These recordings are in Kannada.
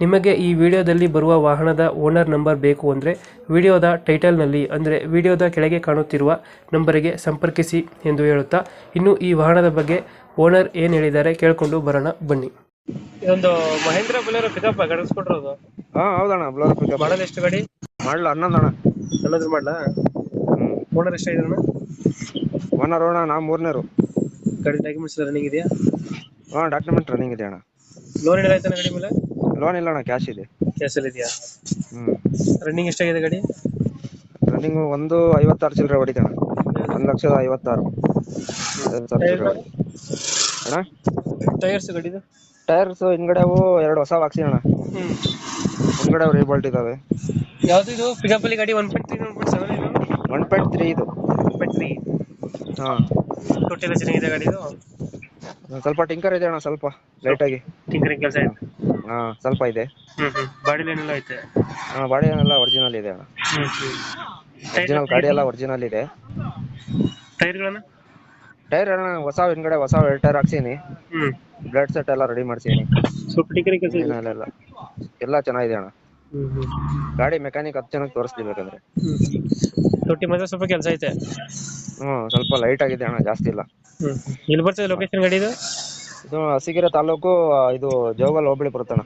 ನಿಮಗೆ ಈ ವಿಡಿಯೋದಲ್ಲಿ ಬರುವ ವಾಹನದ ಓನರ್ ನಂಬರ್ ಬೇಕು ಅಂದರೆ ವಿಡಿಯೋದ ಟೈಟಲ್ನಲ್ಲಿ ಅಂದರೆ ವಿಡಿಯೋದ ಕೆಳಗೆ ಕಾಣುತ್ತಿರುವ ನಂಬರಿಗೆ ಸಂಪರ್ಕಿಸಿ ಎಂದು ಹೇಳುತ್ತಾ ಇನ್ನು ಈ ವಾಹನದ ಬಗ್ಗೆ ಓನರ್ ಏನು ಹೇಳಿದ್ದಾರೆ ಕೇಳಿಕೊಂಡು ಬರೋಣ ಬನ್ನಿ. ಇದೊಂದು ಮಹೇಂದ್ರ ಬುಲೆರೋ ಪಿಕಪ್ ಗಡಿಸ್ಕೊಟ್ರದು ಹಾ ಹೌದಣ್ಣ ಬ್ಲೌಸ್ ಪಿಕಪ್ ಮಾಡಲ್ ಎಷ್ಟು ಗಾಡಿ? ಮಾಡ್ಲ ಹನ್ನೊಂದಣ್ಣ. ಎಲ್ಲಾದ್ರೂ ಮಾಡಲಾ? ಓನರ್ ಎಷ್ಟು ಒನ್ನರ್ ಅಣ್ಣ ನಾ ಮೂರನೇರು. ಗಾಡಿ ಡಾಕ್ಯುಮೆಂಟ್ಸ್ ರನ್ನಿಂಗ್ ಇದೆಯಾ? ಹಾ ಡಾಕ್ಯುಮೆಂಟ್ ರನ್ನಿಂಗ್ ಇದೆ ಅಣ್ಣ. ಲೋನ್ ಏನಾರ ಆಯ್ತಾನ ಗಾಡಿ ಮೇಲೆ? ಲೋನ್ ಇಲ್ಲ ಅಣ್ಣ ಕ್ಯಾಶ್ ಇದೆ. ಕ್ಯಾಶಲ್ಲಿ ಇದೆಯಾ? ಹ್ಮ್. ರನ್ನಿಂಗ್ ಎಷ್ಟಾಗಿದೆ ಗಾಡಿ? ರನ್ನಿಂಗ್ ಒಂದು ಐವತ್ತಾರು ಚಿಲ್ಲರೆ ಹೊಡಿತಣ್ಣ. ಒಂದ್ ಲಕ್ಷದ ಐವತ್ತಾರು. ಐವತ್ತು ಸಾವಿರ ಚಿಲ್ಲರೆ ಹೊಡಿ. ಅಣ್ಣ? ಟೈರ್ಸ್ ಗಾಡಿದು? ಟೈರ್ಸ್ ಹಿಂದ್ಗಡೆ ಅವು ಎರಡು ಹೊಸ ಹಾಕ್ಸಿ ಅಣ್ಣ. ಹ್ಞೂ ಹಿಂದ್ಗಡೆ ಅವು ರಿಬಲ್ಟ್ ಇದಾವೆ. ಯಾವ್ದು ಇದು? ಪಿಕಪ್ ಅಲ್ಲಿ ಗಾಡಿ one point three one point seven ಇದು? ಒನ್ ಪಾಯಿಂಟ್ ತ್ರೀ ಇದು. ಒನ್ ಪಾಯಿಂಟ್ ತ್ರೀ ಹಾ. ಟೋಟಲ್ ಚೆನ್ನಾಗಿದೆ ಗಾಡಿ ಇದು? ಒಂದ್ ಸ್ವಲ್ಪ ಟಿಂಕರ್ ಇದೆ ಅಣ್ಣ ಸ್ವಲ್ಪ ಲೈಟ್ ಆಗಿ. ಟಿಂಕರಿಂಗ್ ಕೆಲಸ ಇದೆ ಹಾ ಸ್ವಲ್ಪ ಇದೆ. ಹ್ಮ್ ಹ್ಮ್. ಬಾಡಿ ಲೈನ್ ಎಲ್ಲ ಐತೆ? ಹಾ ಬಾಡಿ ಎಲ್ಲ ಒರಿಜಿನಲ್ ಇದೆ ಅಣ್ಣ. ಹ್ಮ್ ಒರಿಜಿನಲ್ ಗಾಡಿ ಎಲ್ಲ ಒರಿಜಿನಲ್ ಇದೆ. ಟೈರ್ಗಳನ್ನ ಟೈರ್ ಅಣ್ಣ ಹೊಸ ಹಿಂದ್ಗಡೆ ಹೊಸ ಟೈರ್ ಹಾಕ್ಸೀನಿ. ಹ್ಮ್. ಬ್ಲಡ್ ಸೆಟ್ ಎಲ್ಲ ರೆಡಿ ಮಾಡ್ಸೀನಿ. ಸ್ವಲ್ಪ ಟಿಕರಿ ಕೆಲಸ ಇದೆ? ಎಲ್ಲ. ಎಲ್ಲ ಚೆನ್ನಾಗಿದೆ ಅಣ್ಣ. ಹ್ಮ್ ಹ್ಮ್. ಗಾಡಿ ಮೆಕ್ಯಾನಿಕ್ ಹತ್ತು ಜನಕ್ಕೆ ತೋರಿಸ್ತೀವಿ ಬೇಕಂದ್ರೆ. ತೊಟ್ಟಿ ಮಾತ್ರ ಸ್ವಲ್ಪ ಕೆಲಸ ಐತೆ? ಹ್ಮ್ ಸ್ವಲ್ಪ ಲೈಟ್ ಆಗಿದೆ ಅಣ್ಣ ಜಾಸ್ತಿ ಇಲ್ಲ. ಹ್ಮ್ ಎಲ್ಲಿ ಬರ್ತದೆ ಲೊಕೇಶನ್ ಗಾಡಿ ಇದು? ಇದು ಹಸಿಗೆರೆ ತಾಲೂಕು ಇದು ಜೋಗಲ್ ಹೋಬಳಿ ಬರುತ್ತೆ ಅಣ್ಣ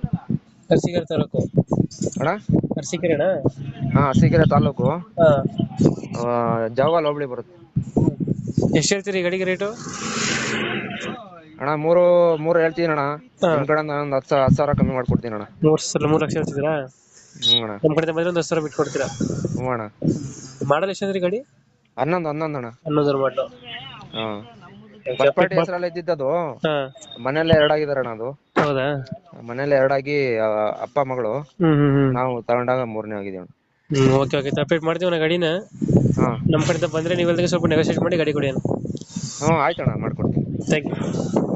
ಅರಸೀಕೆರೆ ತಾಲೂಕು. ಅಣ್ಣ? ಅರಸೀಕೆರೆನಾ ಹಾ ಅರಸೀಕೆರೆ ತಾಲೂಕು. ಹಾ. ಆ, ಜೋಗಲ್ ಹೋಬಳಿ ಬರುತ್ತೆ. ಎಷ್ಟು ಹೇಳ್ತೀರಿ ಗಡಿಗೆ ರೇಟು? ಅಣ್ಣ ಮೂರು ಮೂರು ಹೇಳ್ತೀನಿ ಅಣ್ಣ ಹಾ. ನಿಮ್ ಕಡೆ ಒಂದು ಹತ್ತು ಸಾವಿರ ಹತ್ತು ಸಾವಿರ ಕಮ್ಮಿ ಮಾಡ್ಕೊಡ್ತೀನಿ ಅಣ್ಣ. ಮೂರು ಸಲ ಮೂರು ಲಕ್ಷ ಹೇಳ್ತಿದ್ದೀರಾ? ಹ್ಞೂ ಅಣ್ಣ. ನಮ್ಮ ಕಡೆ ಬಂದ್ರೆ ಒಂದು ಹತ್ತು ಸಾವಿರ ಬಿಟ್ಟು ಕೊಡ್ತೀರಾ ಹ್ಞೂ ಅಣ್ಣ. ಮಾಡಲ್ ಎಷ್ಟಂದ್ರಿ ಗಡಿ? ಹನ್ನೊಂದು ಹನ್ನೊಂದು ಅಣ್ಣ. ಹನ್ನೊಂದರ ಮಾಡಲು ಹಾಂ. ಫಸ್ಟ್ ಪಾರ್ಟಿ ಹೆಸರಲ್ಲಿ ಇದ್ದಿದ್ದದು ಅಣ್ಣ ಅದು. ಹೌದಾ? ಮನೇಲಿ ಎರಡಾಗಿ ಆ, ಅಪ್ಪ ಮಗಳು. ಹ್ಮ್ ಹ್ಮ್ ಹ್ಮ್. ನಾವು ತಗೊಂಡಾಗ ಮೂರನೇ ಆಗಿದ್ದೀವಿ ಅಣ್ಣ. ಹ್ಮ್ ಓಕೆ ಓಕೆ ಅಪ್ಡೇಟ್ ಮಾಡ್ತೀವಿ ನಾ ಗಾಡಿನ. ಹಾ. ನಮ್ಮ ಕಡೆಯಿಂದ ಬಂದ್ರೆ ನೀವು ಅಲ್ಲಿಗೆ ಸ್ವಲ್ಪ ನೆಗೋಸಿಯೇಟ್ ಮಾಡಿ ಗಾಡಿ ಕೊಡಿ ಹ್ಞೂ ಆಯ್ತು ಅಣ್ಣ ಮಾಡ್ಕೊಡ್ತೀನಿ. Thank you